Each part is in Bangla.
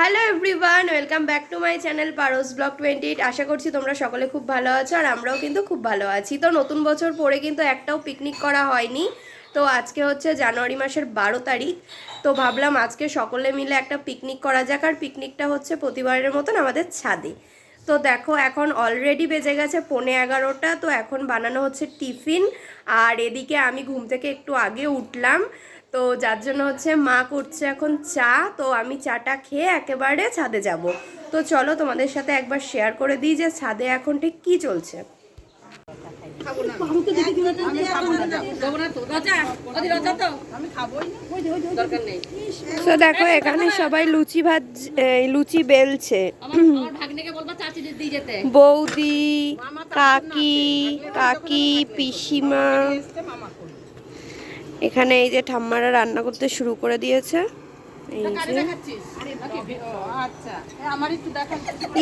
Hello everyone welcome back to my channel পারোস blog twenty eight আশা করছি তোমরা সকলে খুব ভালো আছো আর আমরাও কিন্তু খুব ভালো আছি। তো নতুন বছর পরে কিন্তু একটাও পিকনিক করা হয়নি। তো আজকে হচ্ছে জানুয়ারি মাসের বারো তারিখ। তো ভাবলাম আজকে সকলে মিলে একটা পিকনিক করা যাক আর পিকনিকটা হচ্ছে প্রতিবারের মতন আমাদের ছাদে। তো দেখো এখন অলরেডি বেজে গেছে পৌনে এগারোটা। তো এখন বানানো হচ্ছে টিফিন। আর এদিকে আমি ঘুম থেকে একটু আগে উঠলাম। তো যার জন্য হচ্ছে মা করছে এখন চা তো আমি চাটা খেয়ে একেবারে ছাদে যাব। তো চলো তোমাদের সাথে একবার শেয়ার করে দিই যে ছাদে এখন ঠিক কী চলছে। তো দেখো এখানে সবাই লুচি ভাজ এই, লুচি বেলছে। বৌদি কাকি কাকি পিসিমা। এখানে এই যে ঠাম্মারা রান্না করতে শুরু করে দিয়েছে।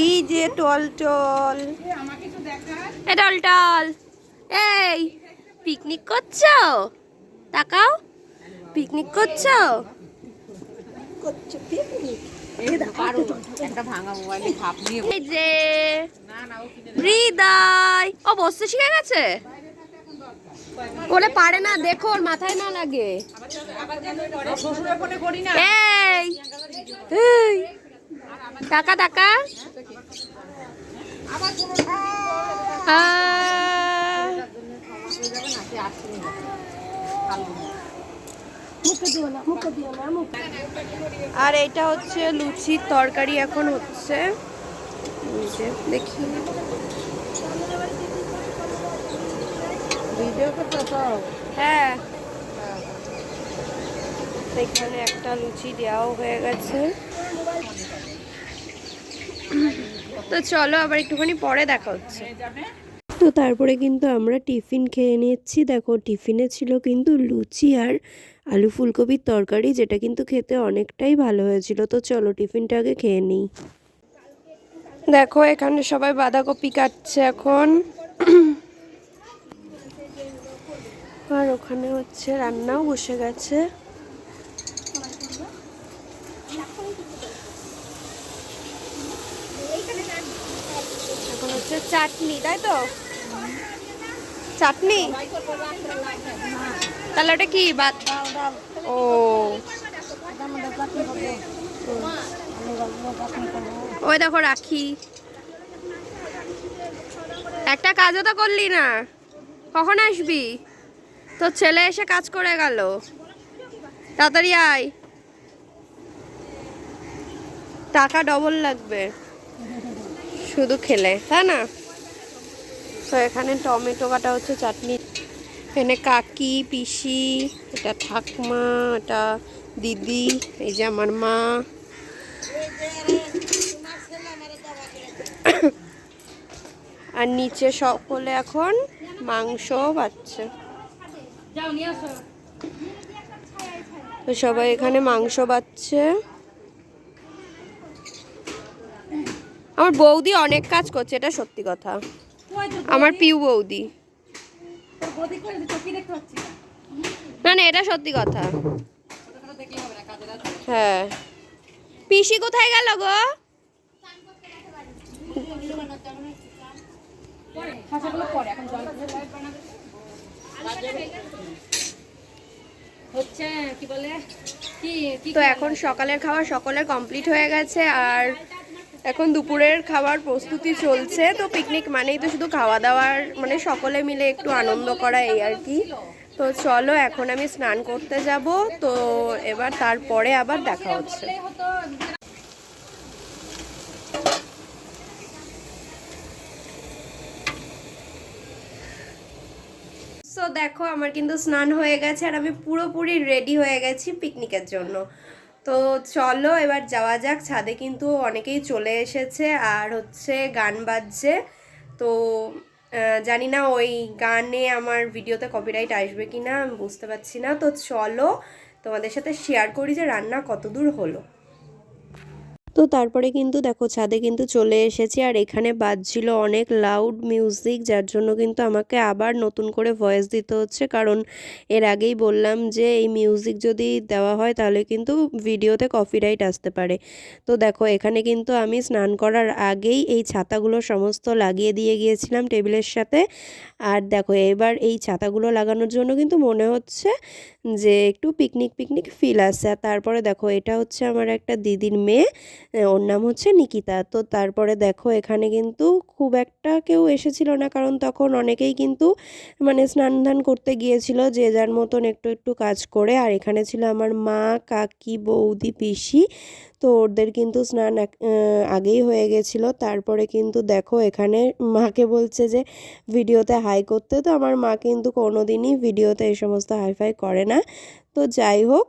এই যে টল টল। এ টল টল। এই পিকনিক করছ? তাকাও। পিকনিক করছ? এই যে হৃদয়। ও বসতে শিখে গেছে? বলে পারে না, দেখো, ওর মাথায় না লাগে। টাকা টাকা। আর এটা হচ্ছে লুচির তরকারি এখন হচ্ছে। এই হ্যাঁ। এখানে একটা লুচি দেওয়াও হয়ে গেছে। তো চলো আবার একটুখানি পরে দেখা হচ্ছে। তো তারপরে কিন্তু আমরা টিফিন খেয়ে নিচ্ছি দেখো টিফিনে ছিল কিন্তু লুচি আর আলু ফুলকপির তরকারি যেটা কিন্তু খেতে অনেকটাই ভালো হয়েছিল। তো চলো টিফিনটা আগে খেয়ে নিই। দেখো এখানে সবাই বাঁধাকপি কাটছে এখন। আর ওখানে হচ্ছে রান্নাও বসে গেছে। এখন হচ্ছে চাটনি, তাই তো? চাটনি? তাহলে ওটা কি বাত ও। ওই দেখো রাখি। একটা কাজও তো করলি না। কখন আসবি? তোর ছেলে এসে কাজ করে গেল। তাড়াতাড়ি আয়। টাকা ডবল লাগবে। শুধু খেলে, তাই না? তো এখানে টমেটো কাটা হচ্ছে, চাটনি। এখানে কাকি, পিসি, এটা ঠাকমা, এটা দিদি, এই যে আমার মা। আর নিচে সকলে এখন মাংস পাচ্ছে। তো সবাই এখানে মাংস পাচ্ছে আমার বৌদি অনেক কাজ করছে এটা সত্যি কথা। আমার পিউ বৌদি। না। না এটা সত্যি কথা। হ্যাঁ। পিসি কোথায় গেল গো? কি কি তো এখন সকালের খাবার সকলের কমপ্লিট হয়ে গেছে আর এখন দুপুরের খাবার প্রস্তুতি চলছে। তো পিকনিক মানেই তো শুধু খাওয়া দাওয়ার মানে সকলে মিলে একটু আনন্দ করা এই আর কি। তো চলো, এখন আমি স্নান করতে যাব। তো এবার তারপরে আবার দেখা হচ্ছে। দেখো, আমার কিন্তু স্নান হয়ে গেছে আর আমি পুরোপুরি রেডি হয়ে গেছি পিকনিকের জন্য। তো চলো, এবার যাওয়া যাক। ছাদে কিন্তু অনেকেই চলে এসেছে আর হচ্ছে গান বাজছে। তো জানি না ওই গানে আমার ভিডিওতে কপিরাইট আসবে কি না বুঝতে পারছি না। তো চলো, তোমাদের সাথে শেয়ার করি যে রান্না কত দূর হলো। তো তারপরে কিন্তু দেখো ছাদে কিন্তু চলে এসেছি আর এখানে বাজছিল অনেক লাউড মিউজিক যার জন্য কিন্তু আমাকে আবার নতুন করে ভয়েস দিতে হচ্ছে। কারণ এর আগেই বললাম যে এই মিউজিক যদি দেওয়া হয় তাহলে কিন্তু ভিডিওতে কপিরাইট আসতে পারে। তো দেখো এখানে কিন্তু আমি স্নান করার আগেই এই ছাতাগুলো সমস্ত লাগিয়ে দিয়ে গিয়েছিলাম টেবিলের সাথে। আর দেখো এবার এই ছাতাগুলো লাগানোর জন্য কিন্তু মনে হচ্ছে যে একটু পিকনিক পিকনিক ফিল আসছে আর তারপরে দেখো এটা হচ্ছে আমার একটা দিদির মেয়ে। ওর নাম হচ্ছে নিকিতা। তো তারপরে দেখো, এখানে কিন্তু খুব একটা কেউ এসেছিল না, কারণ তখন অনেকেই কিন্তু মানে স্নান ধান করতে গিয়েছিল, যে যার মতন একটু একটু কাজ করে। আর এখানে ছিল আমার মা, কাকি, বৌদি, পিসি। তো ওদের কিন্তু স্নান এক- আগেই হয়ে গেছিল। তারপরে কিন্তু দেখো এখানে মাকে বলছে যে ভিডিওতে হাই করতে। তো আমার মা কিন্তু কোনোদিনই ভিডিওতে এই সমস্ত হাইফাই করে না। তো যাই হোক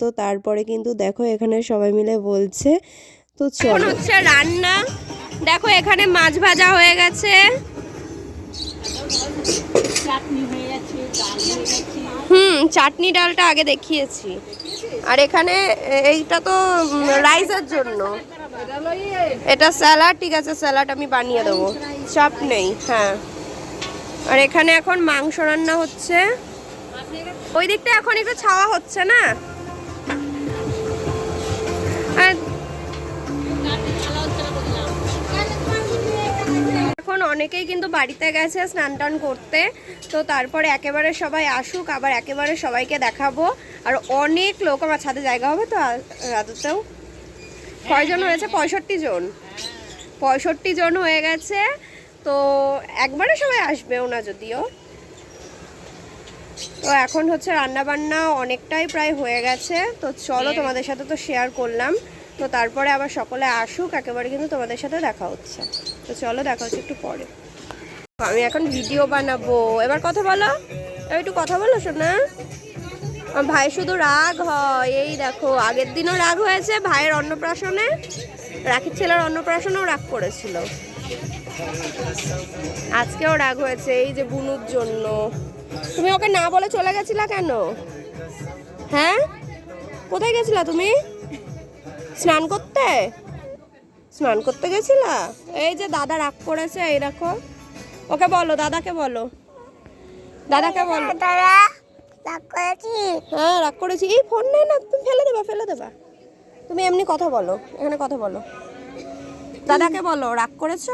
তো তারপরে কিন্তু দেখো এখানে সবাই মিলে বলছে। তো চলো। হচ্ছে রান্না। দেখো এখানে মাছ ভাজা হয়ে গেছে। চাটনি হয়ে গেছে ডাল হয়ে গেছে। হুম চাটনি ডালটা আগে দেখিয়েছি। আর এখানে এইটা তো রাইসের জন্য। এটা স্যালাড, ঠিক আছে, স্যালাড আমি বানিয়ে দেবো। চাপ নেই হ্যাঁ। আর এখানে এখন মাংস রান্না হচ্ছে। ওই দিকটা এখন একটু ছাওয়া হচ্ছে না? আর অনেকেই কিন্তু বাড়িতে গেছে স্নান টান করতে। তো তারপরে একেবারে সবাই আসুক, আবার একেবারে সবাইকে দেখাবো। আর অনেক লোক আমার ছাদে জায়গা হবে তো রাতেও কয়জন হয়েছে? পঁয়ষট্টি জন। পঁয়ষট্টি জন হয়ে গেছে। তো একবারে সবাই আসবেও না যদিও। তো এখন হচ্ছে রান্না বান্না অনেকটাই প্রায় হয়ে গেছে। তো চলো তোমাদের সাথে তো শেয়ার করলাম। তো তারপরে আবার সকলে আসুক, একেবারে কিন্তু তোমাদের সাথে দেখা হচ্ছে। তো চলো দেখা হচ্ছে একটু পরে। আমি এখন ভিডিও বানাবো। এবার কথা বলো। এবার একটু কথা বলো শোনা আমার ভাই শুধু রাগ হয়। এই দেখো, আগের দিনও রাগ হয়েছে ভাইয়ের অন্নপ্রাশনে। রাখির ছেলের অন্নপ্রাশনেও রাগ করেছিল। আজকেও রাগ হয়েছে এই যে বুনুর জন্য। তুমি ওকে না বলে চলে গেছিলা কেন? হ্যাঁ? কোথায় গেছিলা তুমি? স্নান করতে? স্নান করতে গেছিলা? এই যে দাদা রাগ করেছে এই দেখো। ওকে বলো দাদাকে বলো। দাদাকে বলো। দাদা রাগ করেছি। হ্যাঁ রাগ করেছি। এই ফোন নেই না তুমি ফেলে দেবা ফেলে দেবা। তুমি এমনি কথা বলো এখানে কথা বলো। দাদাকে বলো রাগ করেছ?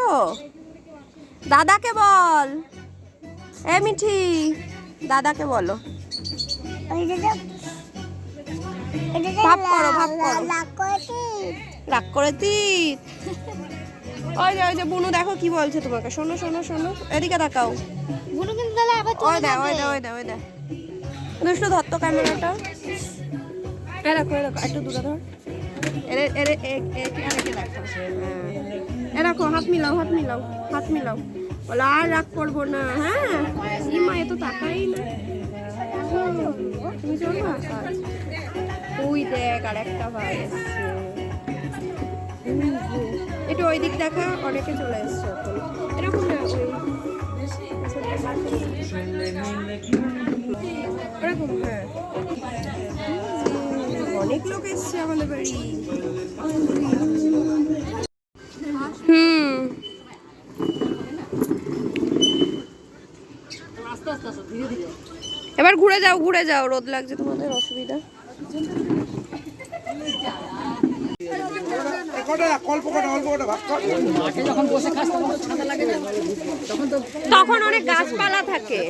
দাদাকে বল। এ মিঠি দাদাকে বলো। ভাব করো, ভাব করো। রাগ করেছি রাগ ওই যে ওই যে বুনু দেখো কি বলছে তোমাকে। শোনো শোনো শোনো। এদিকে তাকাও। বুনু কিন্তু তাহলে আবার ওই যাবে ওই দে ওই দে ওই দে। দুষ্টু ধর তো ক্যামেরাটা। এ দেখো এ দেখো একটু দূরে ধর। এরে এরে এক এক আরেকে দেখো। হ্যাঁ। এ দেখো হাত মিলাও হাত মিলাও হাত মিলাও। বলো আর রাগ করব না হ্যাঁ? ই মা এ তো তাকাই না। তুমি চলো। তুই দেখ আর একটা ভাই এসছে। একটু ওই দিক দেখা, অনেকে চলে এসছে এখন। এরকম না ওই হ্যাঁ। অনেক লোক এসছে আমাদের বাড়ি। হুম। এবার ঘুরে যাও ঘুরে যাও, রোদ লাগছে তোমাদের, অসুবিধা। তখন তো ছাতা লাগে না তখন তো তখন অনেক গাছপালা থাকে।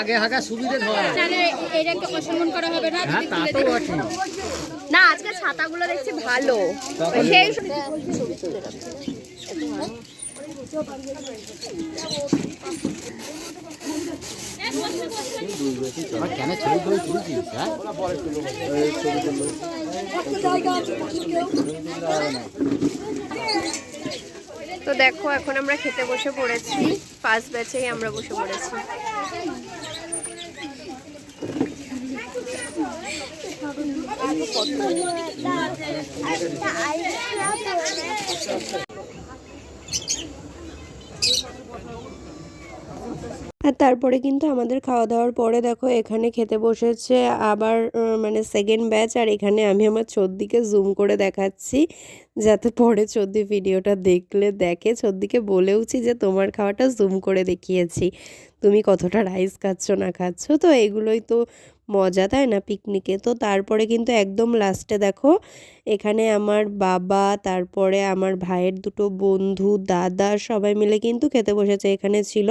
আগে হাগা সুবিধে এটাকে অসম্মান করা হবে না হ্যাঁ না আজকে ছাতাগুলো দেখছি ভালো। সেই হ্যাঁ? তো দেখো এখন আমরা খেতে বসে পড়েছি। ফার্স্ট ব্যাচেই আমরা বসে পড়েছি। একটা আর তারপরে কিন্তু আমাদের খাওয়া দাওয়ার পরে দেখো এখানে খেতে বসেছে আবার মানে সেকেন্ড ব্যাচ আর এখানে আমি আমার চোদ্দিকে জুম করে দেখাচ্ছি যাতে পরে চোদ্দি ভিডিওটা দেখলে দেখে। চোদ্দিকে বলেওছি যে তোমার খাওয়াটা জুম করে দেখিয়েছি। তুমি কতটা রাইস খাচ্ছ, না খাচ্ছ? তো এগুলোই তো মজা, তাই না? পিকনিকে তো তারপরে কিন্তু একদম লাস্টে দেখো এখানে আমার বাবা, তারপরে আমার ভাইয়ের দুটো বন্ধু, দাদা সবাই মিলে কিন্তু খেতে বসেছে। এখানে ছিল,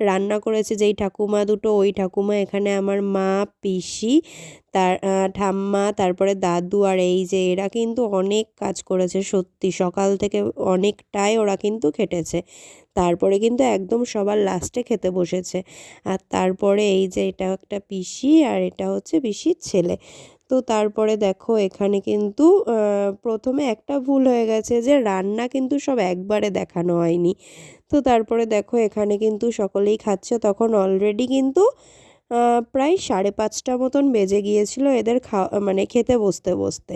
রান্না করেছে যেই ঠাকুমা দুটো, ওই ঠাকুমা এখানে আমার মা, পিসি, তার ঠাম্মা, তারপরে দাদু আর এই যে এরা কিন্তু অনেক কাজ করেছে সত্যি। সকাল থেকে অনেকটাই ওরা কিন্তু খেটেছে। তারপরে কিন্তু একদম সবার লাস্টে খেতে বসেছে। আর তারপরে এই যে এটা একটা পিসি আর এটা হচ্ছে পিসির ছেলে। তো তারপরে দেখো এখানে কিন্তু প্রথমে একটা ভুল হয়ে গেছে যে রান্না কিন্তু সব একবারে দেখানো হয়নি। তো তারপরে দেখো এখানে কিন্তু সকলেই খাচ্ছে, তখন অলরেডি কিন্তু প্রায় সাড়ে পাঁচটা মতন বেজে গিয়েছিল এদের খাওয়া মানে খেতে বসতে বসতে।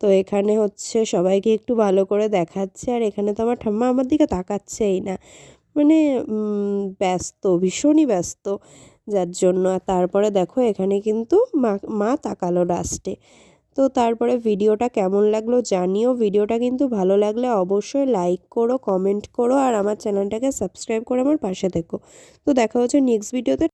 তো এখানে হচ্ছে সবাইকে একটু ভালো করে দেখাচ্ছে, আর এখানে তো আমার ঠাম্মা আমার দিকে তাকাচ্ছেই না। মানে ব্যস্ত, ভীষণই ব্যস্ত। যার জন্য। তারপরে দেখো এখানে কিন্তু মা মা তাকালো লাস্টে তো তারপরে ভিডিওটা কেমন লাগল জানিও। ভিডিওটা কিন্তু ভালো লাগলে অবশ্যই লাইক করো কমেন্ট করো, আর আমার চ্যানেলটাকে সাবস্ক্রাইব করে আমার পাশে থেকো। তো দেখা হচ্ছে নেক্সট ভিডিওতে